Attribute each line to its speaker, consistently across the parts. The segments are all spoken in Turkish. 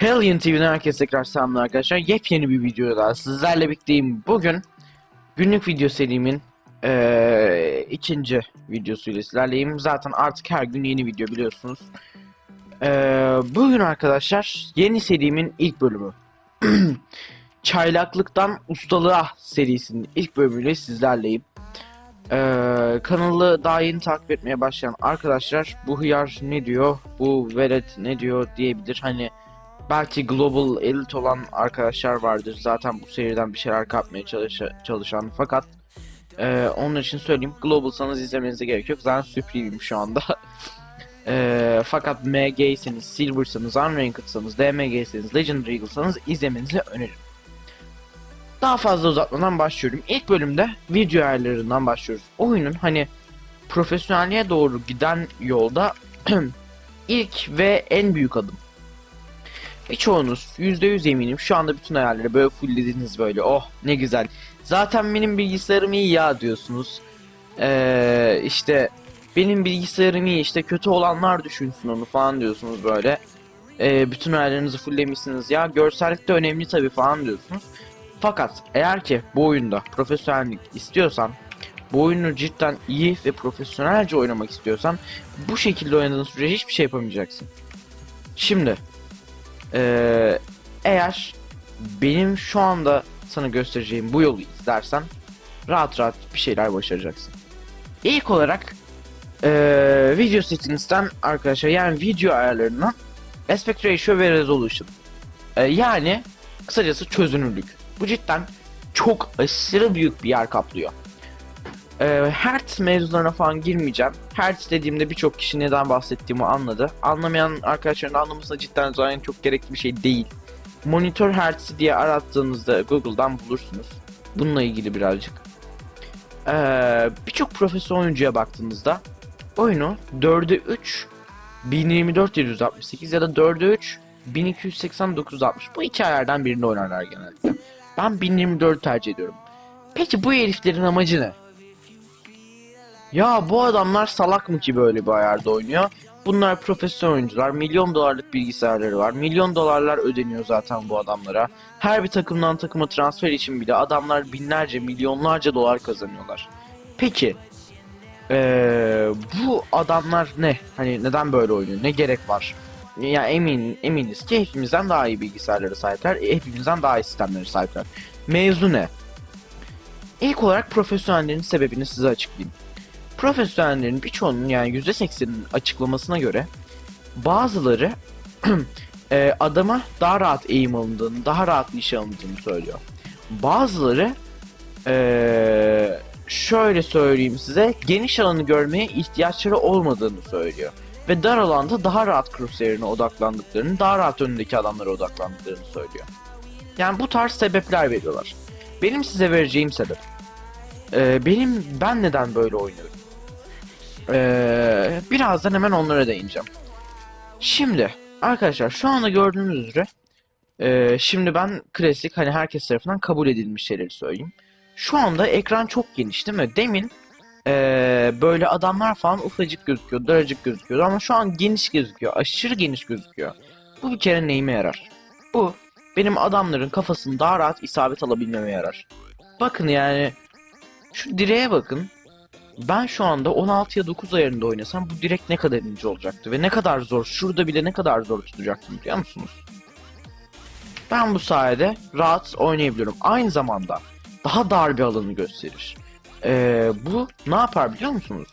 Speaker 1: Hellion TV'den herkese tekrar selamlar arkadaşlar. Yepyeni bir videoda daha sizlerle birlikteyim. Bugün günlük video serimin eee, ikinci videosuyla sizlerleyim. Zaten artık her gün yeni video biliyorsunuz. Eee, bugün arkadaşlar yeni serimin ilk bölümü. Çaylaklıktan ustalığa serisinin ilk bölümüyle sizlerleyim. Eee, kanalı daha yeni takip etmeye başlayan arkadaşlar bu hıyar ne diyor, bu velet ne diyor diyebilir. Hani belki global elite olan arkadaşlar vardır zaten bu seriden bir şeyler kapmaya çalışa- çalışan fakat eee onun için söyleyeyim globalsanız izlemenize gerek yok zaten supreme'im şu anda Eee, fakat MG'yseniz, Silver'sanız, Unranked'sanız, DMG'yseniz, Legendary Eagle'sanız izlemenizi öneririm. Daha fazla uzatmadan başlıyorum. İlk bölümde video ayarlarından başlıyoruz. Oyunun hani profesyonelliğe doğru giden yolda ilk ve en büyük adım. Birçoğunuz %100 eminim şu anda bütün ayarları böyle fulllediniz böyle oh ne güzel. Zaten benim bilgisayarım iyi ya diyorsunuz. Ee, işte benim bilgisayarım iyi işte kötü olanlar düşünsün onu falan diyorsunuz böyle. Ee, bütün ayarlarınızı fulllemişsiniz ya görsellik de önemli tabi falan diyorsunuz. Fakat eğer ki bu oyunda profesyonellik istiyorsan bu oyunu cidden iyi ve profesyonelce oynamak istiyorsan bu şekilde oynadığın sürece hiçbir şey yapamayacaksın. Şimdi ee, eğer benim şu anda sana göstereceğim bu yolu izlersen rahat rahat bir şeyler başaracaksın. İlk olarak ee, video settings'ten arkadaşlar yani video ayarlarından aspect ratio ve resolution. Ee, yani kısacası çözünürlük. Bu cidden çok aşırı büyük bir yer kaplıyor. Ee, Hertz mevzularına falan girmeyeceğim. Hertz dediğimde birçok kişi neden bahsettiğimi anladı. Anlamayan arkadaşların da anlamasına cidden zaten çok gerekli bir şey değil. Monitör Hertz'i diye arattığınızda Google'dan bulursunuz. Bununla ilgili birazcık. Ee, birçok profesyonel oyuncuya baktığınızda oyunu 4'e 3 1024 768 ya da 4'e 3 1280 960 bu iki ayardan birinde oynarlar genellikle. Ben 1024 tercih ediyorum. Peki bu heriflerin amacı ne? Ya bu adamlar salak mı ki böyle bir ayarda oynuyor? Bunlar profesyonel oyuncular. Milyon dolarlık bilgisayarları var. Milyon dolarlar ödeniyor zaten bu adamlara. Her bir takımdan takıma transfer için bile adamlar binlerce, milyonlarca dolar kazanıyorlar. Peki ee, bu adamlar ne? Hani neden böyle oynuyor? Ne gerek var? Ya emin eminiz ki hepimizden daha iyi bilgisayarlara sahipler. Hepimizden daha iyi sistemlere sahipler. Mevzu ne? İlk olarak profesyonellerin sebebini size açıklayayım. Profesyonellerin birçoğunun yani %80'inin açıklamasına göre bazıları e, adama daha rahat eğim alındığını, daha rahat nişan alındığını söylüyor. Bazıları e, şöyle söyleyeyim size geniş alanı görmeye ihtiyaçları olmadığını söylüyor. Ve dar alanda daha rahat crosshair'ine odaklandıklarını, daha rahat önündeki adamlara odaklandıklarını söylüyor. Yani bu tarz sebepler veriyorlar. Benim size vereceğim sebep. e, benim ben neden böyle oynuyorum? Ee, birazdan hemen onlara değineceğim. Şimdi arkadaşlar şu anda gördüğünüz üzere e, şimdi ben klasik hani herkes tarafından kabul edilmiş şeyleri söyleyeyim. Şu anda ekran çok geniş değil mi? Demin e, böyle adamlar falan ufacık gözüküyor, daracık gözüküyor ama şu an geniş gözüküyor, aşırı geniş gözüküyor. Bu bir kere neyime yarar? Bu benim adamların kafasını daha rahat isabet alabilmeme yarar. Bakın yani şu direğe bakın. Ben şu anda 16 ya 9 ayarında oynasam bu direkt ne kadar ince olacaktı ve ne kadar zor, şurada bile ne kadar zor tutacaktım biliyor musunuz? Ben bu sayede rahat oynayabiliyorum. Aynı zamanda daha dar bir alanı gösterir. Ee, bu ne yapar biliyor musunuz?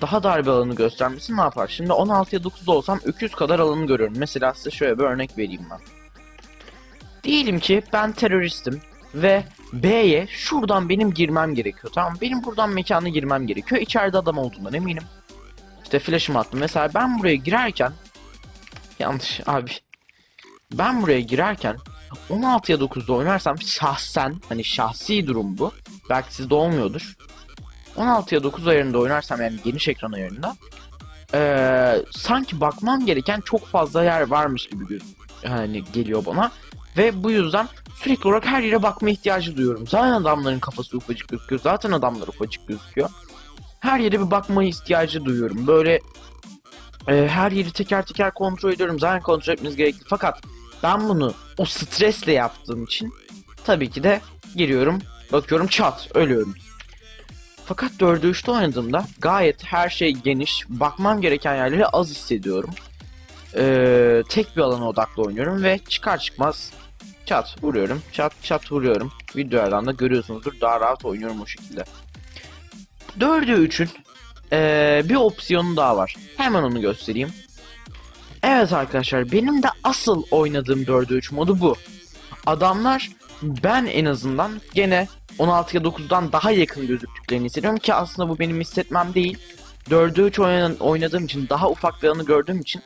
Speaker 1: Daha dar bir alanı göstermesi ne yapar? Şimdi 16 ya 9'da olsam öküz kadar alanı görüyorum. Mesela size şöyle bir örnek vereyim ben. Diyelim ki ben teröristim ve B'ye şuradan benim girmem gerekiyor. Tamam benim buradan mekana girmem gerekiyor. İçeride adam olduğundan eminim. İşte flash'ımı attım. Mesela ben buraya girerken yanlış abi. Ben buraya girerken 16 ya 9'da oynarsam şahsen hani şahsi durum bu. Belki sizde olmuyordur. 16 ya 9 ayarında oynarsam yani geniş ekran ayarında eee, sanki bakmam gereken çok fazla yer varmış gibi hani geliyor bana. Ve bu yüzden sürekli olarak her yere bakma ihtiyacı duyuyorum. Zaten adamların kafası ufacık gözüküyor. Zaten adamlar ufacık gözüküyor. Her yere bir bakma ihtiyacı duyuyorum. Böyle e, her yeri teker teker kontrol ediyorum. Zaten kontrol etmeniz gerekli. Fakat Ben bunu o stresle yaptığım için tabii ki de giriyorum, bakıyorum çat, ölüyorum. Fakat 4'e 3'te oynadığımda gayet her şey geniş, bakmam gereken yerleri az hissediyorum. Ee, tek bir alana odaklı oynuyorum ve çıkar çıkmaz çat vuruyorum, çat çat vuruyorum. Videolardan da görüyorsunuzdur daha rahat oynuyorum o şekilde. 4'e 3'ün ee, bir opsiyonu daha var. Hemen onu göstereyim. Evet arkadaşlar benim de asıl oynadığım 4'e 3 modu bu. Adamlar ben en azından gene 16'ya 9'dan daha yakın gözüktüklerini hissediyorum ki aslında bu benim hissetmem değil. 4'e 3 oynan- oynadığım için daha ufak bir anı gördüğüm için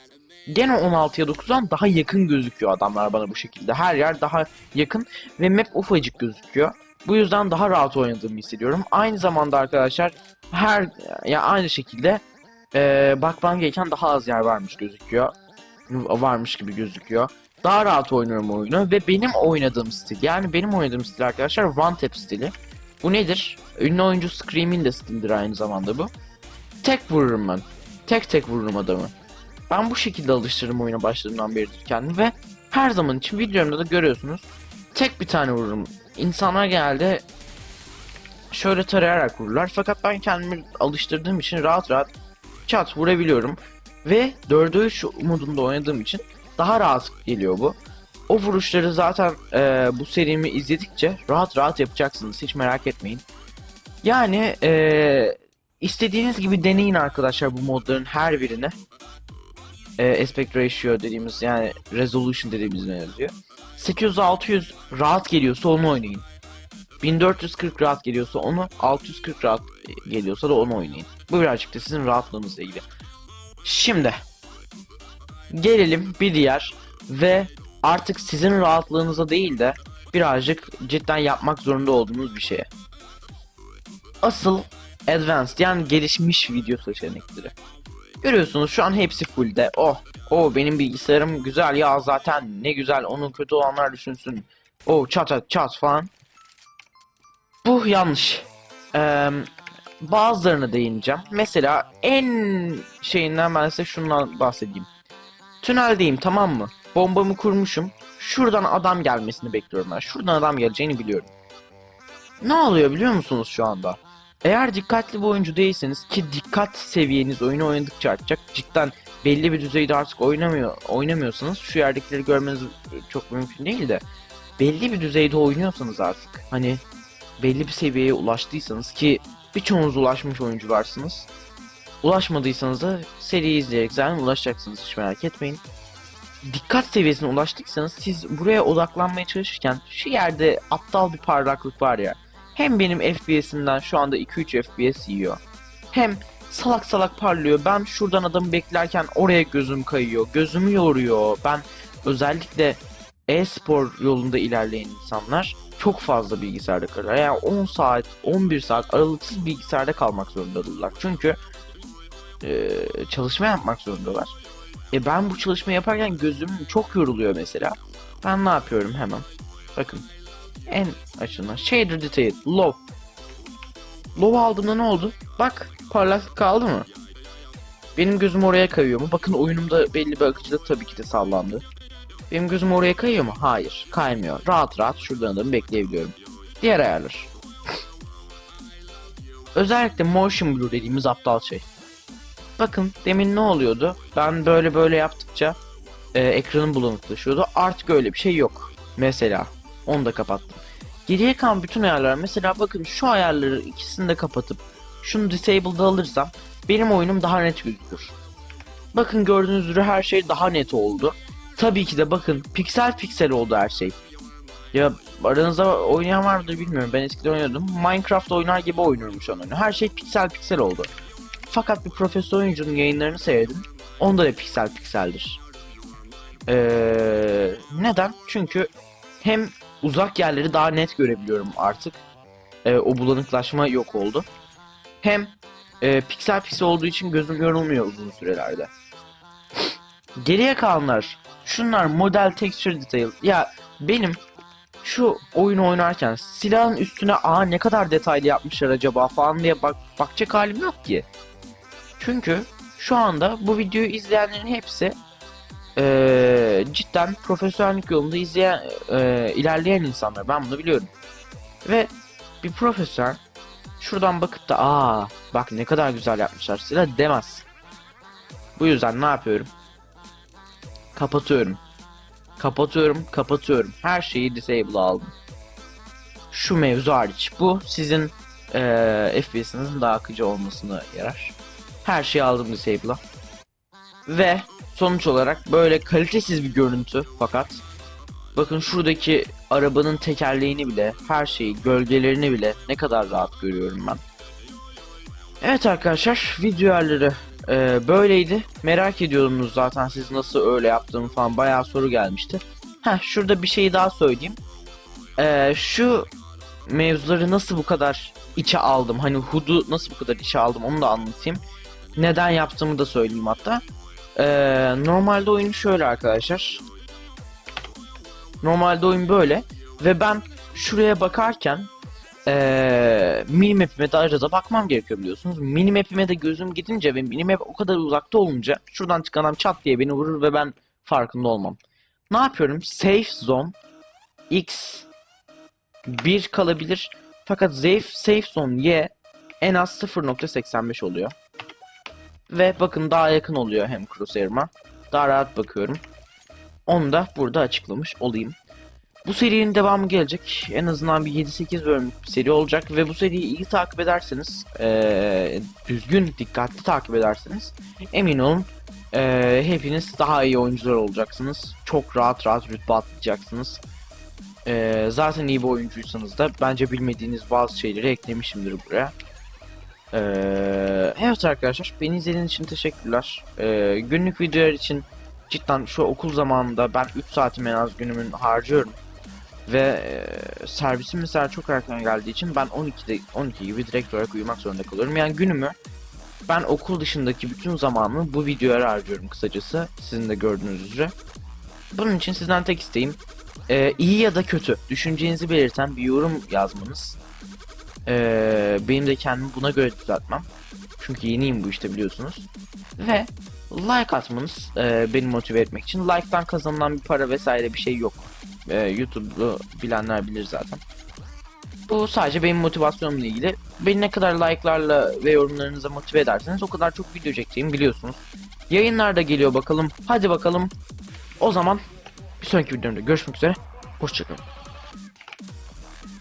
Speaker 1: gene 16'ya 9'dan daha yakın gözüküyor adamlar bana bu şekilde. Her yer daha yakın ve map ufacık gözüküyor. Bu yüzden daha rahat oynadığımı hissediyorum. Aynı zamanda arkadaşlar her ya aynı şekilde e, bakmam gereken daha az yer varmış gözüküyor. Varmış gibi gözüküyor. Daha rahat oynuyorum oyunu ve benim oynadığım stil yani benim oynadığım stil arkadaşlar one tap stili. Bu nedir? Ünlü oyuncu Scream'in de stilidir aynı zamanda bu. Tek vururum ben. Tek tek vururum adamı. Ben bu şekilde alıştırdım oyuna başladığımdan beridir kendimi ve her zaman için videomda da görüyorsunuz. Tek bir tane vururum. İnsanlar genelde şöyle tarayarak vururlar. Fakat ben kendimi alıştırdığım için rahat rahat çat vurabiliyorum. Ve 4'e 3 modunda oynadığım için daha rahat geliyor bu. O vuruşları zaten e, bu serimi izledikçe rahat rahat yapacaksınız. Hiç merak etmeyin. Yani e, istediğiniz gibi deneyin arkadaşlar bu modların her birini. E, aspect ratio dediğimiz yani resolution dediğimiz ne yazıyor. 800-600 rahat geliyorsa onu oynayın. 1440 rahat geliyorsa onu, 640 rahat geliyorsa da onu oynayın. Bu birazcık da sizin rahatlığınızla ilgili. Şimdi gelelim bir diğer ve artık sizin rahatlığınıza değil de birazcık cidden yapmak zorunda olduğunuz bir şeye. Asıl advanced yani gelişmiş video seçenekleri. Görüyorsunuz şu an hepsi fullde. Oh, oh benim bilgisayarım güzel ya zaten ne güzel onun kötü olanlar düşünsün. Oh çat çat falan. Bu yanlış. Eee bazılarına değineceğim. Mesela en şeyinden ben size şundan bahsedeyim. Tüneldeyim tamam mı? Bombamı kurmuşum. Şuradan adam gelmesini bekliyorum ben. Şuradan adam geleceğini biliyorum. Ne oluyor biliyor musunuz şu anda? Eğer dikkatli bir oyuncu değilseniz ki dikkat seviyeniz oyunu oynadıkça artacak. Cidden belli bir düzeyde artık oynamıyor oynamıyorsanız şu yerdekileri görmeniz çok mümkün değil de belli bir düzeyde oynuyorsanız artık hani belli bir seviyeye ulaştıysanız ki birçoğunuz ulaşmış oyuncularsınız. Ulaşmadıysanız da seriyi izleyerek zaten ulaşacaksınız hiç merak etmeyin. Dikkat seviyesine ulaştıysanız siz buraya odaklanmaya çalışırken şu yerde aptal bir parlaklık var ya. Hem benim FPS'imden şu anda 2-3 FPS yiyor. Hem salak salak parlıyor. Ben şuradan adamı beklerken oraya gözüm kayıyor. Gözümü yoruyor. Ben özellikle e-spor yolunda ilerleyen insanlar çok fazla bilgisayarda kalır. Yani 10 saat, 11 saat aralıksız bilgisayarda kalmak zorundadırlar. Çünkü e, çalışma yapmak zorundalar. E ben bu çalışma yaparken gözüm çok yoruluyor mesela. Ben ne yapıyorum hemen? Bakın. En açığından. Shader Detail. Low. Low aldığımda ne oldu? Bak parlaklık kaldı mı? Benim gözüm oraya kayıyor mu? Bakın oyunumda belli bir akıcılık tabii ki de sallandı. Benim gözüm oraya kayıyor mu? Hayır. Kaymıyor. Rahat rahat şuradan adamı bekleyebiliyorum. Diğer ayarlar. Özellikle motion blur dediğimiz aptal şey. Bakın demin ne oluyordu? Ben böyle böyle yaptıkça e, ekranım bulanıklaşıyordu. Artık öyle bir şey yok. Mesela. Onu da kapattım. Geriye kalan bütün ayarlar mesela bakın şu ayarları ikisini de kapatıp şunu disabled'a alırsam benim oyunum daha net gözükür. Bakın gördüğünüz üzere her şey daha net oldu. Tabii ki de bakın piksel piksel oldu her şey. Ya aranızda oynayan var mıdır bilmiyorum. Ben eskiden oynuyordum. Minecraft oynar gibi oynuyorum şu an oyunu. Her şey piksel piksel oldu. Fakat bir profesyonel oyuncunun yayınlarını seyredin. Onda da piksel pikseldir. Ee, neden? Çünkü hem uzak yerleri daha net görebiliyorum artık. Ee, o bulanıklaşma yok oldu. Hem e, piksel piksel olduğu için gözüm yorulmuyor uzun sürelerde. Geriye kalanlar şunlar model texture detail. Ya benim şu oyunu oynarken silahın üstüne aa ne kadar detaylı yapmışlar acaba falan diye bak bakacak halim yok ki. Çünkü şu anda bu videoyu izleyenlerin hepsi e, cidden profesyonellik yolunda izleyen, e, ilerleyen insanlar. Ben bunu biliyorum. Ve bir profesör şuradan bakıp da aa bak ne kadar güzel yapmışlar silah demez. Bu yüzden ne yapıyorum? Kapatıyorum. Kapatıyorum, kapatıyorum. Her şeyi disable aldım. Şu mevzu hariç. Bu sizin eee FPS'inizin daha akıcı olmasına yarar. Her şeyi aldım disable'a. Ve sonuç olarak böyle kalitesiz bir görüntü fakat bakın şuradaki arabanın tekerleğini bile, her şeyi, gölgelerini bile ne kadar rahat görüyorum ben. Evet arkadaşlar, video ayarları e, böyleydi. Merak ediyordunuz zaten siz nasıl öyle yaptığımı falan bayağı soru gelmişti. Heh, şurada bir şey daha söyleyeyim. E, şu mevzuları nasıl bu kadar içe aldım, hani HUD'u nasıl bu kadar içe aldım onu da anlatayım. Neden yaptığımı da söyleyeyim hatta. E, normalde oyun şöyle arkadaşlar. Normalde oyun böyle ve ben şuraya bakarken eee minimap'ime de arada bakmam gerekiyor biliyorsunuz. Minimap'ime de gözüm gidince ve minimap o kadar uzakta olunca şuradan çıkan adam çat diye beni vurur ve ben farkında olmam. Ne yapıyorum? Safe zone x 1 kalabilir. Fakat safe, safe zone y en az 0.85 oluyor. Ve bakın daha yakın oluyor hem crosshair'ıma. Daha rahat bakıyorum. Onu da burada açıklamış olayım. Bu serinin devamı gelecek. En azından bir 7-8 bölümlük bir seri olacak ve bu seriyi iyi takip ederseniz, eee, düzgün, dikkatli takip ederseniz emin olun eee, hepiniz daha iyi oyuncular olacaksınız. Çok rahat rahat rütbe atlayacaksınız. Eee, zaten iyi bir oyuncuysanız da bence bilmediğiniz bazı şeyleri eklemişimdir buraya. Eee, evet arkadaşlar beni izlediğiniz için teşekkürler. Eee, günlük videolar için cidden şu okul zamanında ben 3 saatimi en az günümün harcıyorum. Ve e, servisim mesela çok erken geldiği için ben 12'de 12 gibi direkt olarak uyumak zorunda kalıyorum. Yani günümü ben okul dışındaki bütün zamanımı bu videoya harcıyorum kısacası. Sizin de gördüğünüz üzere. Bunun için sizden tek isteğim e, iyi ya da kötü düşüncenizi belirten bir yorum yazmanız. E, benim de kendimi buna göre düzeltmem. Çünkü yeniyim bu işte biliyorsunuz. Ve like atmanız e, beni motive etmek için. Like'tan kazanılan bir para vesaire bir şey yok. E, YouTube'u bilenler bilir zaten. Bu sadece benim motivasyonumla ilgili. Beni ne kadar like'larla ve yorumlarınıza motive ederseniz o kadar çok video çekeceğimi biliyorsunuz. Yayınlar da geliyor bakalım. Hadi bakalım. O zaman bir sonraki videomda görüşmek üzere. Hoşçakalın.